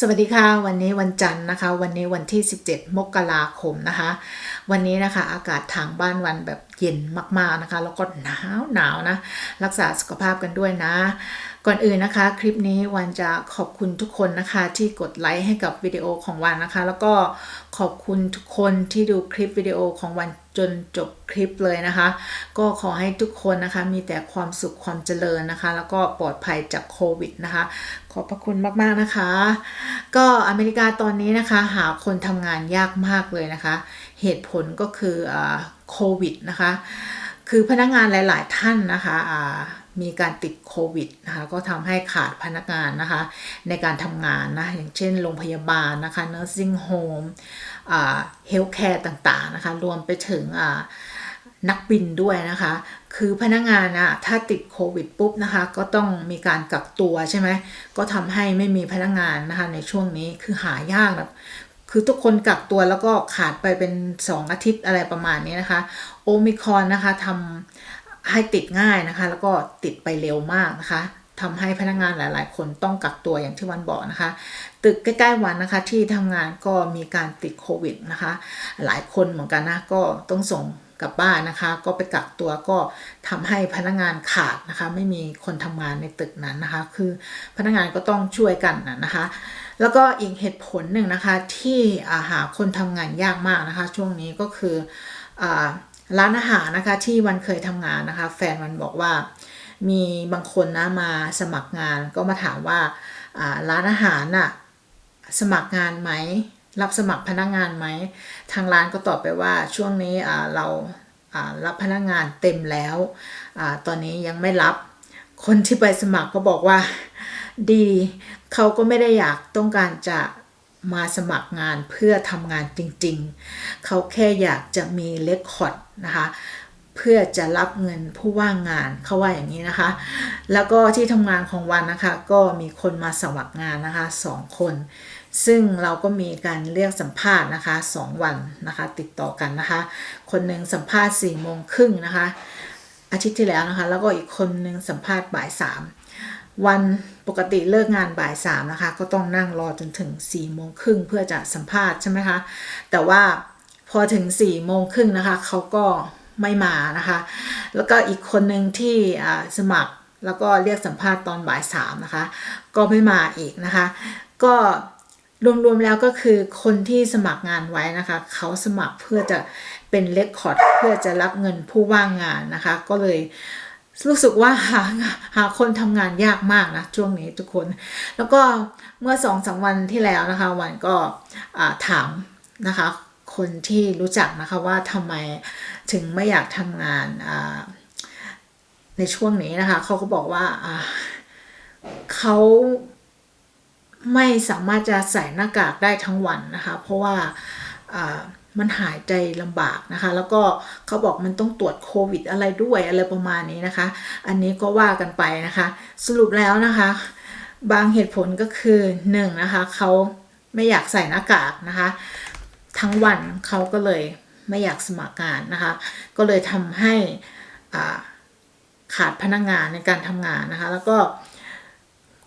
สวัสดีค่ะวันนี้วันจันทร์นะคะ วันนี้วันที่ 17 มกราคมนะคะ วันนี้นะคะอากาศทางบ้านวันแบบเย็นมากๆนะคะ แล้วก็หนาวหนาวนะ รักษาสุขภาพกันด้วยนะ ก่อนอื่นนะคะ คลิปนี้วันจะขอบคุณทุกคนนะคะ ที่กดไลค์ให้กับวิดีโอของวันนะคะ แล้วก็ขอบคุณทุกคนที่ดูคลิปวิดีโอของวัน จนจบคลิปเลยนะคะ ก็ขอให้ทุกคนนะคะมีแต่ความสุขความเจริญนะคะ แล้วก็ปลอดภัยจากโควิดนะคะ ขอบพระคุณมากๆนะคะ ก็อเมริกาตอนนี้นะคะ หาคนทำงานยากมากเลยนะคะ เหตุผลก็คืออาโควิดนะคะ คือพนักงานหลาย ๆ ท่านนะคะอ่ามีการติดโควิดนะคะก็ทำให้ขาดพนักงานนะคะ ในการทำงานนะ อย่างเช่นโรงพยาบาลนะคะ nursing home อ่า healthcare ต่างๆนะคะ รวมไปถึงนักบินด้วยนะคะ คือพนักงานอะถ้าติดโควิดปุ๊บนะคะ ก็ต้องมีการกักตัวใช่ไหม ก็ทำให้ไม่มีพนักงานนะคะในช่วงนี้คือหายากแบบคือทุกคนกักตัวแล้วก็ขาดไปเป็น 2 อาทิตย์อะไรประมาณนี้นะคะ โอมิคอนนะคะทำให้ติดง่ายนะคะ แล้วก็ติดไปเร็วมากนะคะทำให้พนักงานหลาย ๆ คนต้องกักตัวอย่างที่วันบอกนะคะ ตึกใกล้ๆวันนะคะที่ทำงานก็มีการติดโควิดนะคะ หลายคนเหมือนกันนะก็ต้องส่งกลับบ้านนะคะ ก็ไปกักตัวก็ทำให้พนักงานขาดนะคะ ไม่มีคนทำงานในตึกนั้นนะคะ คือพนักงานก็ต้องช่วยกันนะนะคะ แล้วก็อีกเหตุผลหนึ่งนะคะที่าหาคนทำงานยากมากนะคะ ช่วงนี้ก็คืออร้านอาหารนะคะที่วันเคยทำงานนะคะ แฟนมันบอกว่ามีบางคนนะมาสมัครงานก็มาถามว่าาร้านอาหารน่ะ สมัครงานไหม รับสมัครพนักงานไหม ทางร้านก็ตอบไปว่าช่วงนี้เรารับพนักงานเต็มแล้วอตอนนี้ยังไม่รับ คนที่ไปสมัครก็บอกว่าดีเขาก็ไม่ได้อยากต้องการจะมาสมัครงานเพื่อทำงานจริงๆ เขาแค่อยากจะมีเลคคอร์ดนะคะเพื่อจะรับเงินผู้ว่างงานเขาว่าอย่างนี้นะคะ แล้วก็ที่ทำงานของวันนะคะ ก็มีคนมาสมัครงานนะคะสองคน ซึ่งเราก็มีการเรียกสัมภาษณ์นะคะสองวันนะคะ ติดต่อกันนะคะ คนหนึ่งสัมภาษณ์4ี่โมงครึ่งนะคะ อาทิตย์ที่แล้วนะคะ แล้วก็อีกคนหนึ่งสัมภาษณ์บ่ายสามวันปกติเลิกงานบ่ายสามนะคะ ก็ต้องนั่งรอจนถึง4ี่โมงครึ่งเพื่อจะสัมภาษณ์ใช่ไหมคะ แต่ว่าพอถึง4ี่โมงครึ่งนะคะเขาก็ไม่มานะคะ แล้วก็อีกคนหนึ่งที่สมัครแล้วก็เรียกสัมภาษณ์ตอนบ่ายสามนะคะ ก็ไม่มาอีกนะคะ ก็ รวมๆแล้วก็คือคนที่สมัครงานไว้นะคะ เขาสมัครเพื่อจะเป็นเลคคอร์ดเพื่อจะรับเงินผู้ว่างงานนะคะ ก็เลยรู้สึกว่าหาหาคนทำงานยากมากนะช่วงนี้ทุกคน แล้วก็เมื่อสองสามวันที่แล้วนะคะวันก็ถามนะคะ คนที่รู้จักนะคะว่าทำไมถึงไม่อยากทำงานในช่วงนี้นะคะเขาก็บอกว่าเขา ไม่สามารถจะใส่หน้ากากได้ทั้งวันนะคะ เพราะว่ามันหายใจลำบากนะคะ แล้วก็เขาบอกมันต้องตรวจโควิดอะไรด้วยอะไรประมาณนี้นะคะ อันนี้ก็ว่ากันไปนะคะ สรุปแล้วนะคะ บางเหตุผลก็คือหนึ่งนะคะเขาไม่อยากใส่หน้ากากนะคะ ทั้งวันเขาก็เลยไม่อยากสมัครงานนะคะ ก็เลยทำให้ขาดพนักงานในการทำงานนะคะ แล้วก็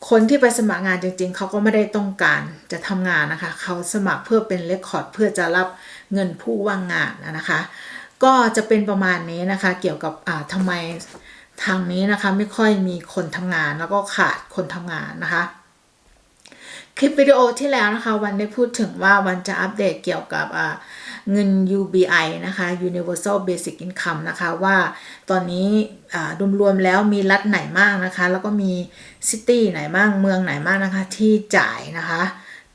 คนที่ไปสมัครงานจริง ๆ เขาก็ไม่ได้ต้องการจะทำงานนะคะ เขาสมัครเพื่อเป็นเรคคอร์ดเพื่อจะรับเงินผู้ว่างงานนะคะ ก็จะเป็นประมาณนี้นะคะ เกี่ยวกับอ่าทำไมทางนี้นะคะไม่ค่อยมีคนทำงานแล้วก็ขาดคนทำงานนะคะ คลิปวิดีโอที่แล้วนะคะ วันได้พูดถึงว่าวันจะอัปเดตเกี่ยวกับ เงิน UBI นะคะ Universal Basic Income นะคะว่าตอนนี้รวมๆแล้วมีรัฐไหนมากนะคะ แล้วก็มีซิตี้ไหนบ้างเมืองไหนมากนะคะที่จ่ายนะคะ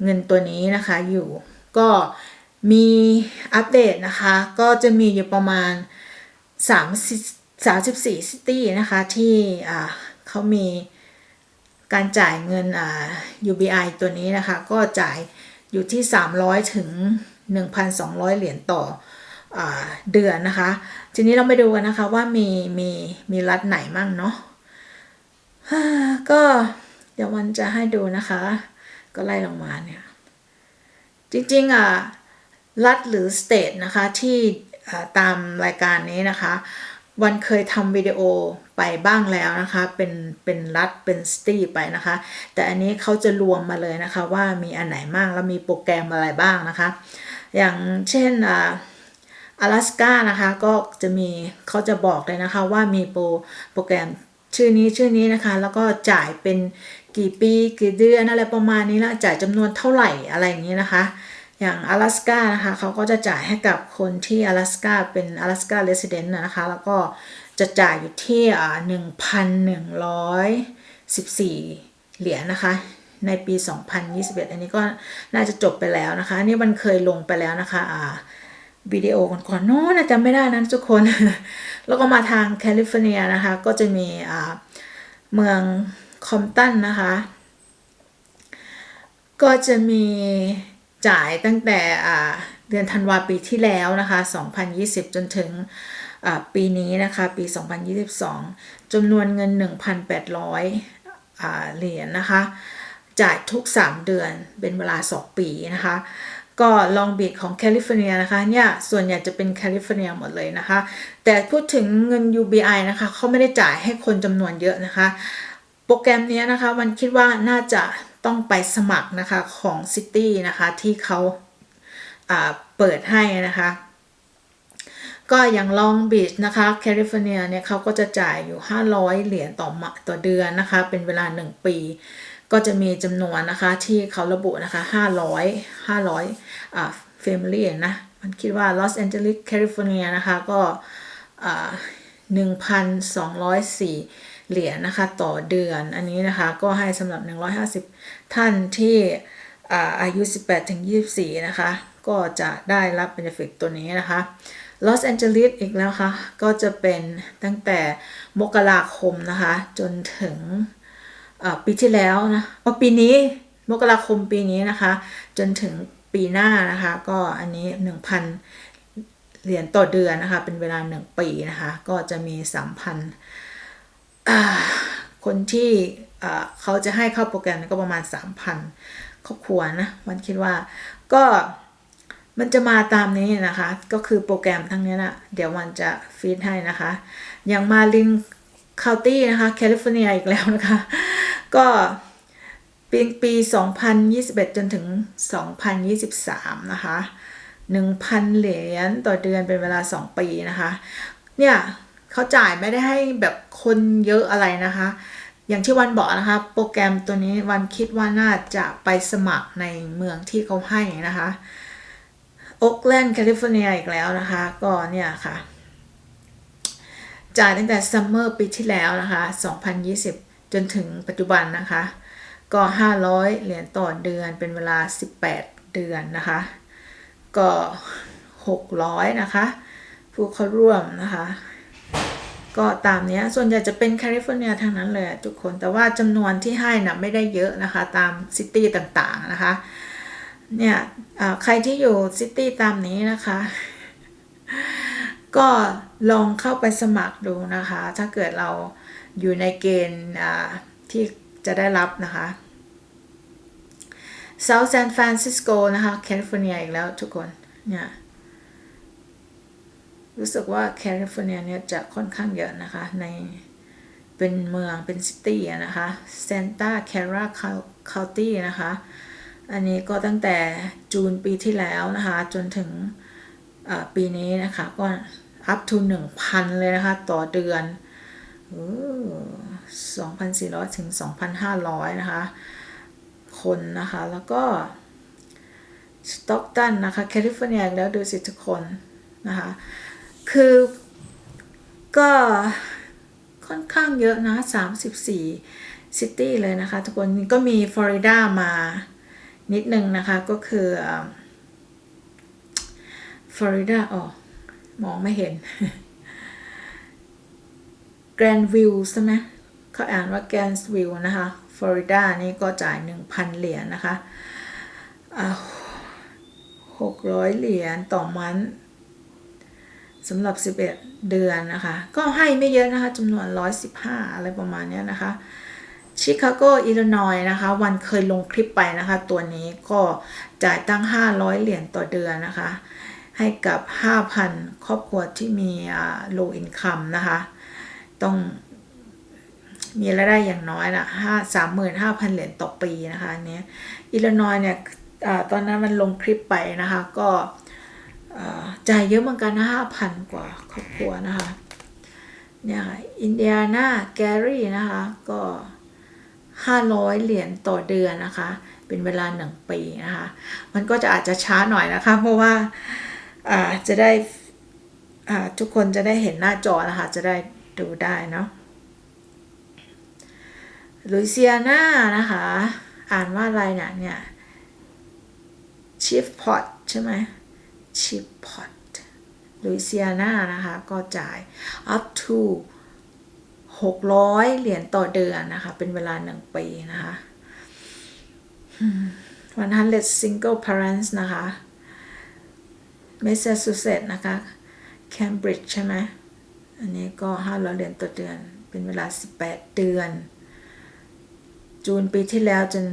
เงินตัวนี้นะคะอยู่ก็มีอัปเดตนะคะ ก็จะมีอยู่ประมาณ3 34ซิตี้นะคะที่เขามีการจ่ายเงิน UBI ตัวนี้นะคะ ก็จ่ายอยู่ที่ 300 ถึง 1,200 เหรียญต่ออเดือนนะคะ ทีนี้เราไปดูกันนะคะว่ามีมีมีรัฐไหนมั่งเนาะก็เดี๋ยววันจะให้ดูนะคะ ก็ไล่ลงมาเนี่ย จริงๆอะรัฐหรือสเตทนะคะที่ตามรายการนี้นะคะ วันเคยทำวิดีโอไปบ้างแล้วนะคะ เป็นเป็นรัฐเป็นสตีไปนะคะ แต่อันนี้เขาจะรวมมาเลยนะคะว่ามีอันไหนบ้างแล้วมีโปรแกรมอะไรบ้างนะคะ อย่างเช่นอ่า 阿拉斯ก้านะคะก็จะมีเขาจะบอกเลยนะคะว่ามีโปรโปรแกรมชื่อนี้ชื่อนี้นะคะ แล้วก็จ่ายเป็นกี่ปีกี่เดือนอะไรประมาณนี้แล้วจ่ายจำนวนเท่าไหร่อะไรอย่างนี้นะคะ อย่าง阿拉斯ก้านะคะเขาก็จะจ่ายให้กับคนที่阿拉斯ก้าเป็น阿拉斯ก้าเรสซิเดนต์นะคะ แล้วก็จะจ่ายอยู่ที่อ่าหนึ่งพันหนึ่งร้อยสิบสี่เหรียญนะคะ ในปี 2021 อันนี้ก็น่าจะจบไปแล้วนะคะ นี่มันเคยลงไปแล้วนะคะอ่าวิดีโอก่อนๆโน้นนะจำไม่ได้นะทุกคน แล้วก็มาทางแคลิฟอร์เนียนะคะ ก็จะมีอ่าเมืองคอมตันนะคะ ก็จะมีจ่ายตั้งแต่อ่าเดือนธันวาปีที่แล้วนะคะ 2020 จนถึงอ่าปีนี้นะคะ ปี 2022 จำนวนเงิน 1,800อ่าเหรียญนะคะ จ่ายทุก 3 เดือนเป็นเวลา 2 ปีนะคะ ก็ลองบีดของแคลิฟอร์เนียนะคะเนี่ยส่วนใหญ่จะเป็นแคลิฟอร์เนียหมดเลยนะคะ แต่พูดถึงเงิน UBI นะคะเขาไม่ได้จ่ายให้คนจำนวนเยอะนะคะ โปรแกรมนี้นะคะมันคิดว่าน่าจะต้องไปสมัครนะคะของ City นะคะที่เขาาเปิดให้นะคะ ก็อย่างลองบีชนะคะแคลิฟอร์เนียเนี่ยเขาก็จะจ่ายอยู่ 500 เหรียญต่อต่อเดือนนะคะ เป็นเวลา 1 ปี ก็จะมีจำนวนนะคะที่เขาระบุนะคะ 500 500อ่า family นะ มันคิดว่าลอสแอนเจลิสแคลิฟอร์เนียนะคะก็อ่า1,204 เหรียญนะคะต่อเดือน อันนี้นะคะก็ให้สำหรับ 150 ท่านที่อาอายุ 18ถึง24 นะคะ ก็จะได้รับ benefit ตัวนี้นะคะลอสแอนเจลิสอีกแล้วค่ะ ก็จะเป็นตั้งแต่มกราคมนะคะ จนถึง ปีที่แล้วนะปีนี้มกราคมปีนี้นะคะ จนถึงปีหน้านะคะ ก็อันนี้ 1,000 เหรียญต่อเดือนนะคะ เป็นเวลา 1 ปีนะคะ ก็จะมี 3,000 คนที่เขาจะให้เข้าโปรแกรมก็ประมาณ 3,000 ครอบครัวนะ มันคิดว่าก็มันจะมาตามนี้นะคะ ก็คือโปรแกรมทั้งนี้นะเดี๋ยวมันจะฟีดให้นะคะ อย่างมาลินคาวตี้นะคะ แคลิฟอร์เนียอีกแล้วนะคะ ก็ปีปี 2021 จนถึง 2023 นะคะ 1,000 เหรียญต่อเดือนเป็นเวลา 2 ปีนะคะ เนี่ยเขาจ่ายไม่ได้ให้แบบคนเยอะอะไรนะคะ อย่างที่วันบอกนะคะ โปรแกรมตัวนี้วันคิดว่าน่าจะไปสมัครในเมืองที่เขาให้นะคะโอ๊กแลนด์แคลิฟอร์เนียอีกแล้วนะคะ ก็เนี่ยค่ะ จ่ายตั้งแต่ซัมเมอร์ปีที่แล้วนะคะ 2020 จนถึงปัจจุบันนะคะ ก็ 500 เหรียญต่อเดือนเป็นเวลา 18 เดือนนะคะ ก็ 600 นะคะ ผู้เข้าร่วมนะคะ ก็ตามนี้ส่วนใหญ่จะเป็นแคลิฟอร์เนียทางนั้นเลยทุกคนแต่ว่าจำนวนที่ให้นะไม่ได้เยอะนะคะ ตามซิตี้ต่างๆนะคะเนี่ยใครที่อยู่ซิตี้ตามนี้นะคะ ก็ลองเข้าไปสมัครดูนะคะ ถ้าเกิดเราอยู่ในเกณฑ์ที่จะได้รับนะคะ South San Francisco นะคะแคลิฟอร์เนียอีกแล้วทุกคนเนี่ยรู้สึกว่าแคลิฟอร์เนียเนี่ยจะค่อนข้างเยอะนะคะ ในเป็นเมืองเป็นซิตี้นะคะ Santa Clara County นะคะ อันนี้ก็ตั้งแต่จูนปีที่แล้วนะคะ จนถึงปีนี้นะคะก็ up to 1,000 เลยนะคะ ต่อเดือน2,400ถึง2,500นะคะ คนนะคะ แล้วก็สต็อกตันนะคะแคลิฟอร์เนียแล้วดูสิทุกคนนะคะ คือก็ค่อนข้างเยอะนะ 34 ซิตี้เลยนะคะ ทุกคนก็มีฟลอริดามานิดนึงนะคะ ก็คือฟลอริดาอ๋อ มองไม่เห็นแกรนด์วิวใช่ไหมเขาอ่านว่าแกรนด์วิวนะคะ ฟลอริดานี่ก็จ่าย 1,000 เหรียญนะคะหกร้อยเหรียญต่อมันสำหรับ 11 เดือนนะคะ ก็ให้ไม่เยอะนะคะจำนวน 115 อะไรประมาณนี้นะคะชิคาโกอิลลินอยนะคะ วันเคยลงคลิปไปนะคะ ตัวนี้ก็จ่ายตั้ง 500 เหรียญต่อเดือนนะคะ ให้กับ 5,000 ครอบครัวที่มี low income นะคะ ต้องมีรายได้อย่างน้อยนะห้าสามหมื่นห้าพันเหรียญต่อปีนะคะนเนี้ยอิลลินอยเนี่ยอตอนนั้นมันลงคลิปไปนะคะ ก็จ่ายเยอะเหมือนกันนะห้าพันกว่าครอบครัวนะคะเนี่ยค่ะอินเดียนาแกรี่นะคะก็500เหรียญต่อเดือนนะคะ เป็นเวลา1ปีนะคะ มันก็จะอาจจะช้าหน่อยนะคะ เพราะว่า จะได้ทุกคนจะได้เห็นหน้าจอนะคะ จะได้ดูได้เนาะลุยเซียนานะคะ อ่านว่าอะไรเนี่ยเนี่ยชิฟพอตใช่ไหมชิฟพอตลุยเซียนานะคะ ก็จ่าย up to 600 เหรียญต่อเดือนนะคะ เป็นเวลา1ปีนะคะ 100 single parents นะคะ Massachusetts นะคะ Cambridge ใช่ไหมอันนี้ก็ 500 เหรียญต่อเดือน เป็นเวลา 18 เดือน จูนปีที่แล้วจน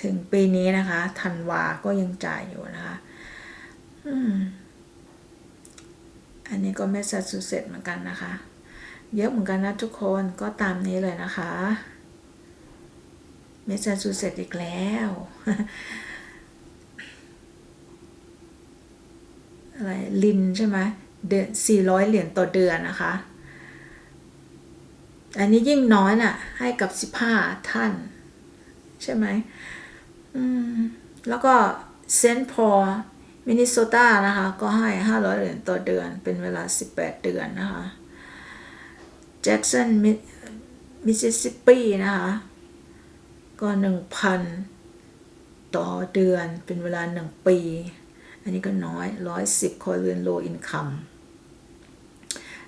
ถึงปีนี้นะคะธันวาก็ยังจ่ายอยู่นะคะอันนี้ก็แมสซาชูเซตส์เหมือนกันนะคะ เยอะเหมือนกันนะทุกคนก็ตามนี้เลยนะคะแมสซาชูเซตส์อีกแล้ว อะไรลินใช่ไหมเดือนสี่ร้อยเหรียญต่อเดือนนะคะ อันนี้ยิ่งน้อยน่ะ ให้กับสิบห้าท่าน ใช่ไหมอืมแล้วก็เซนต์พอลมินนิโซตานะคะ ก็ให้500เหรียญต่อเดือน เป็นเวลา18เดือนนะคะแจ็กสันมิสซิสซิปปีนะคะ ก็1,000ต่อเดือนเป็นเวลา1ปี อันนี้ก็น้อย 110 คนเรือน low income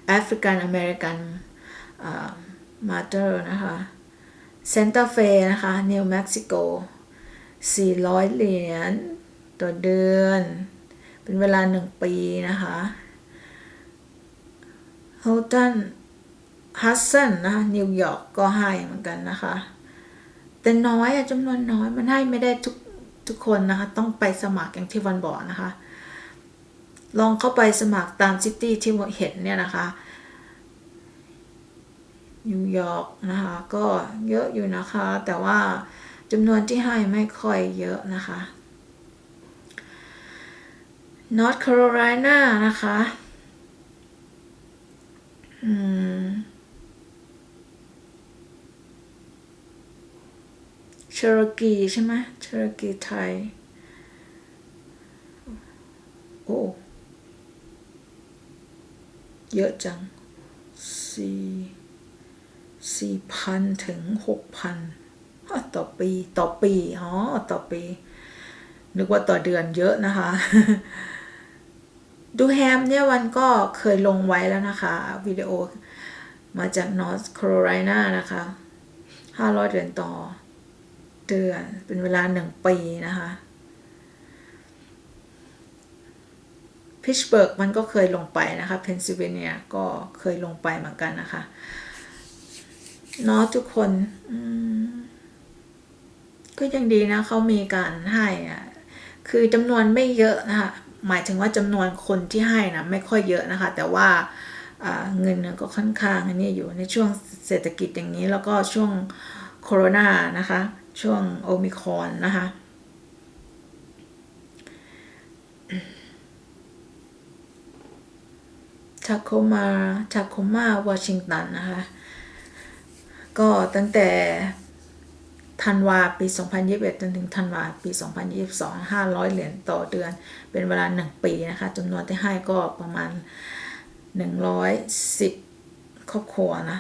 แอฟริกันอเมริกันมาเตอร์นะคะเซนต์เฟนะคะนิวเม็กซิโก400 เหรียญต่อเดือน เป็นเวลา 1 ปีนะคะโฮตันฮัสซันนะะนิวยอร์กก็ให้เหมือนกันนะคะ แต่น้อยอะจำนวนน้อยมันให้ไม่ได้ทุก ทุกคนนะคะ ต้องไปสมัครอย่างที่วันบอกนะคะ ลองเข้าไปสมัครตามซิตี้ที่เห็นเนี่ยนะคะนิวยอร์กนะคะ ก็เยอะอยู่นะคะ แต่ว่าจำนวนที่ให้ไม่ค่อยเยอะนะคะ North Carolina นะคะ อืม ชอร์กีใช่ไหมเชอร์กีไทย โอ้ เยอะจังสี่สี่พันถึงหกพันต่อปีต่อปีอ๋อต่อปี นึกว่าต่อเดือนเยอะนะคะ ดูแฮมเนี่ยวันก็เคยลงไว้แล้วนะคะ วิดีโอมาจาก North Carolina นะคะ500เหรียญต่อ เดือน เป็นเวลาหนึ่งปีนะคะพิชเบิร์กมันก็เคยลงไปนะคะเพนซิลเวเนียก็เคยลงไปเหมือนกันนะคะเนาะทุกคนก็ยังดีนะเขามีการให้อะคือจำนวนไม่เยอะนะคะหมายถึงว่าจำนวนคนที่ให้นะไม่ค่อยเยอะนะคะ แต่ว่าเงินก็ค่อนข้างอันนี้อยู่ในช่วงเศรษฐกิจอย่างนี้แล้วก็ช่วงโคโรนานะคะ ช่วงโอมิคอนนะคะทาโคมาทาโคมาวอชิงตันนะคะ ก็ตั้งแต่ธันวาปี 2021 จนถึงธันวาปี 2022 500 เหรียญต่อเดือน เป็นเวลา 1 ปีนะคะจำนวนที่ให้ก็ประมาณ 110 ครอบครัวนะ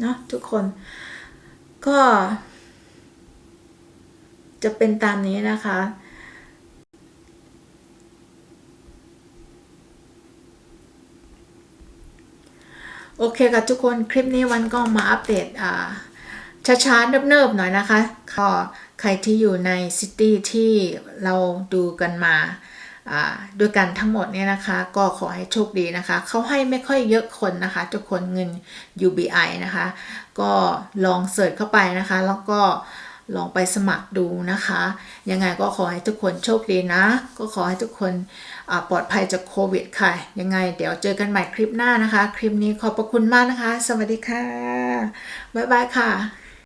เนาะทุกคนก็ จะเป็นตามนี้นะคะ โอเคค่ะทุกคนคลิปนี้วันก็มาอัปเดตอ่าช้าๆเนิบๆหน่อยนะคะก็ใครที่อยู่ในซิตี้ที่เราดูกันมาด้วยกันทั้งหมดเนี่ยนะคะ ก็ขอให้โชคดีนะคะ เขาให้ไม่ค่อยเยอะคนนะคะ ทุกคนเงิน UBI นะคะ ก็ลองเสิร์ชเข้าไปนะคะ แล้วก็ ลองไปสมัครดูนะคะ ยังไงก็ขอให้ทุกคนโชคดีนะ ก็ขอให้ทุกคนปลอดภัยจากโควิดค่ะ ยังไงเดี๋ยวเจอกันใหม่คลิปหน้านะคะ คลิปนี้ขอบพระคุณมากนะคะ สวัสดีค่ะ บ๊ายบายค่ะ